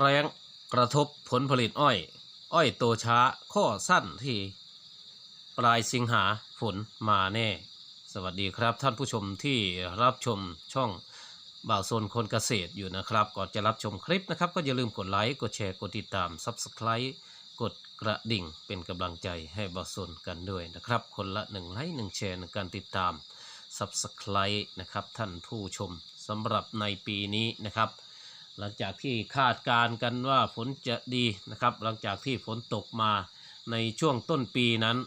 แรงกระทบผลผลิตอ้อย อ้อยโตช้าข้อสั้นที่ปลายสิงหาฝนมาแน่ สวัสดีครับท่านผู้ชมที่รับชมช่องบ่าวโซนคนเกษตรอยู่นะครับ ก่อนจะรับชมคลิปนะครับ ก็อย่าลืมกดไลค์กดแชร์กดติดตาม Subscribe กดกระดิ่งเป็นกำลังใจให้บ่าวโซนกันด้วยนะครับ คนละหนึ่งไลค์หนึ่งแชร์ในการติดตาม Subscribe นะครับท่านผู้ชมสำหรับในปีนี้นะครับ หลังจากที่คาดการ์กันว่าฝนจะดีนะครับ หลังจากที่ฝนตกมาในช่วงต้นปีนั้น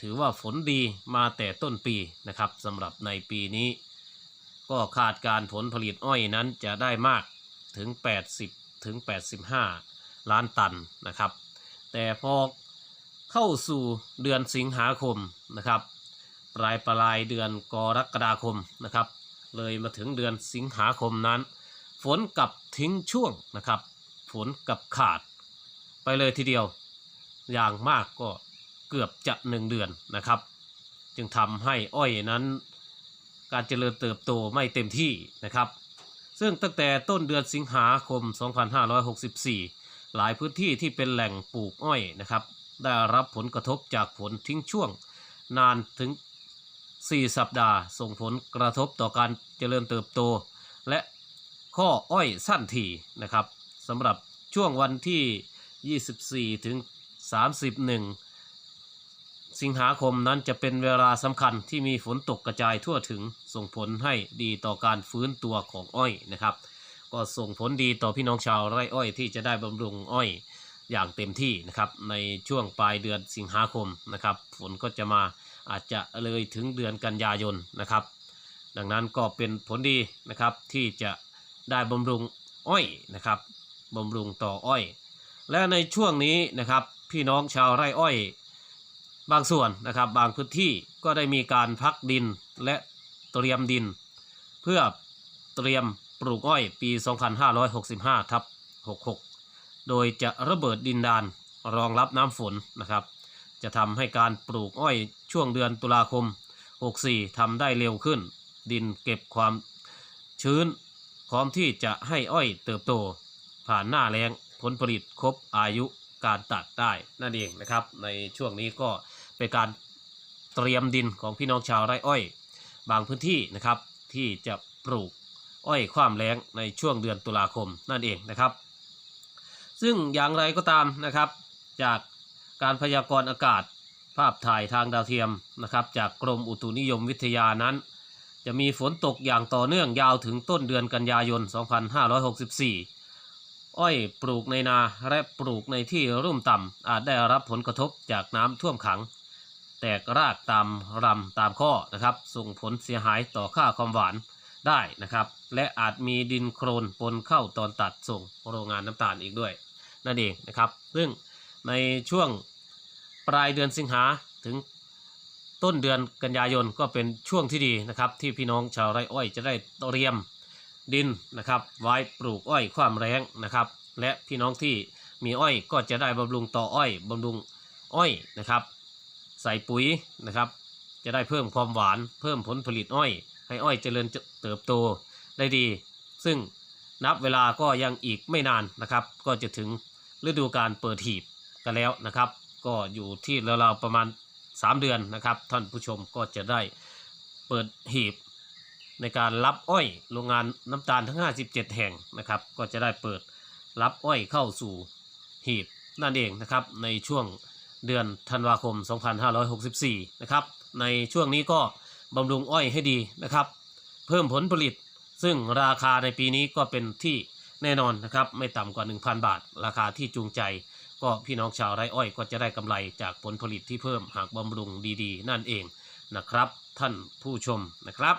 ถือว่าฝนดีมาแต่ต้นปีนะครับสำหรับในปีนี้ ก็คาดการณ์ผลผลิตอ้อยนั้นจะได้มากถึง 80ถึง85 ล้านตันนะครับ แต่พอเข้าสู่เดือนสิงหาคมนะครับ ปลายปลายเดือนกรกฎาคมนะครับ เลยมาถึงเดือนสิงหาคมนั้น ฝนกับทิ้งช่วงนะครับ ฝนกับขาดไปเลยทีเดียว อย่างมากก็เกือบจะหนึ่งเดือนนะครับ จึงทำให้อ้อยนั้นการเจริญเติบโตไม่เต็มที่นะครับ ซึ่งตั้งแต่ต้นเดือนสิงหาคม 2564 หลายพื้นที่ที่เป็นแหล่งปลูกอ้อยนะครับ ได้รับผลกระทบจากฝนทิ้งช่วงนานถึง 4 สัปดาห์ ส่งผลกระทบต่อการเจริญเติบโต และ ข้ออ้อยสั้นทีนะครับสำหรับช่วงวันที่ 24 ถึง 31 สิงหาคมนั้นจะเป็นเวลาสำคัญที่มีฝนตกกระจายทั่วถึงส่งผลให้ดีต่อการฟื้นตัวของอ้อยนะครับ ก็ส่งผลดีต่อพี่น้องชาวไร่อ้อยที่จะได้บำรุงอ้อยอย่างเต็มที่นะครับในช่วงปลายเดือนสิงหาคมนะครับ ฝนก็จะมาอาจจะเลยถึงเดือนกันยายนนะครับ ดังนั้นก็เป็นผลดีนะครับที่จะ ได้บำรุงอ้อยนะครับบำรุงต่ออ้อย และในช่วงนี้นะครับพี่น้องชาวไร่อ้อย บางส่วนนะครับบางพื้นที่ก็ได้มีการพักดินและเตรียมดิน เพื่อเตรียมปลูกอ้อยปี 2565ทับ66 โดยจะระเบิดดินดานรองรับน้ำฝนนะครับ จะทำให้การปลูกอ้อยช่วงเดือนตุลาคม 64ทำได้เร็วขึ้น ดินเก็บความชื้น ร้อมที่จะให้อ้อยเติบโต ผ่านหน้าแรงผลผลิตครบอายุการตัดได้นั่นเองนะครับ ในช่วงนี้ก็เป็นการเตรียมดินของพี่น้องชาวไร่อ้อย บางพื้นที่นะครับที่จะปลูกอ้อยความแล้งในช่วงเดือนตุลาคมนั่นเองนะครับ ซึ่งอย่างไรก็ตามนะครับ จากการพยากรณ์อากาศภาพถ่ายทางดาวเทียมนะครับ จากกรมอุตุนิยมวิทยานั้น จะมีฝนตกอย่างต่อเนื่องยาวถึงต้นเดือนกันยายน 2564 อ้อยปลูกในนาและปลูกในที่รุ่มต่ำอาจได้รับผลกระทบจากน้ำท่วมขัง แตกรากตามรำตามข้อนะครับ ส่งผลเสียหายต่อค่าความหวานได้นะครับ และอาจมีดินโครนปนเข้าตอนตัดส่งโรงงานน้ำตาลอีกด้วย นั่นเองนะครับ ซึ่งในช่วงปลายเดือนสิงหาถึง ต้นเดือนกันยายนก็เป็นช่วงที่ดีนะครับ ที่พี่น้องชาวไร่อ้อยจะได้เตรียมดินนะครับ ไว้ปลูกอ้อยความแรงนะครับ และพี่น้องที่มีอ้อยก็จะได้บำรุงต่ออ้อยบำรุงอ้อยนะครับ ใส่ปุ๋ยนะครับ จะได้เพิ่มความหวาน เพิ่มผลผลิตอ้อย ให้อ้อยเจริญเติบโตได้ดี ซึ่งนับเวลาก็ยังอีกไม่นานนะครับ ก็จะถึงฤดูการเปิดหีบกันแล้วนะครับ ก็อยู่ที่ราวๆประมาณ 3 เดือนนะครับ ท่านผู้ชมก็จะได้เปิดหีบในการรับอ้อยโรงงานน้ำตาลทั้ง 57 แห่งนะครับ ก็จะได้เปิดรับอ้อยเข้าสู่หีบนั่นเองนะครับในช่วงเดือนธันวาคม 2564 นะครับ ในช่วงนี้ก็บำรุงอ้อยให้ดีนะครับ เพิ่มผลผลิต ซึ่งราคาในปีนี้ก็เป็นที่แน่นอนนะครับ ไม่ต่ำกว่า 1,000 บาท ราคาที่จูงใจ ก็พี่น้องชาวไร่อ้อยก็จะได้กำไรจากผลผลิตที่เพิ่มหากบำรุงดีๆ นั่นเองนะครับ ท่านผู้ชมนะครับ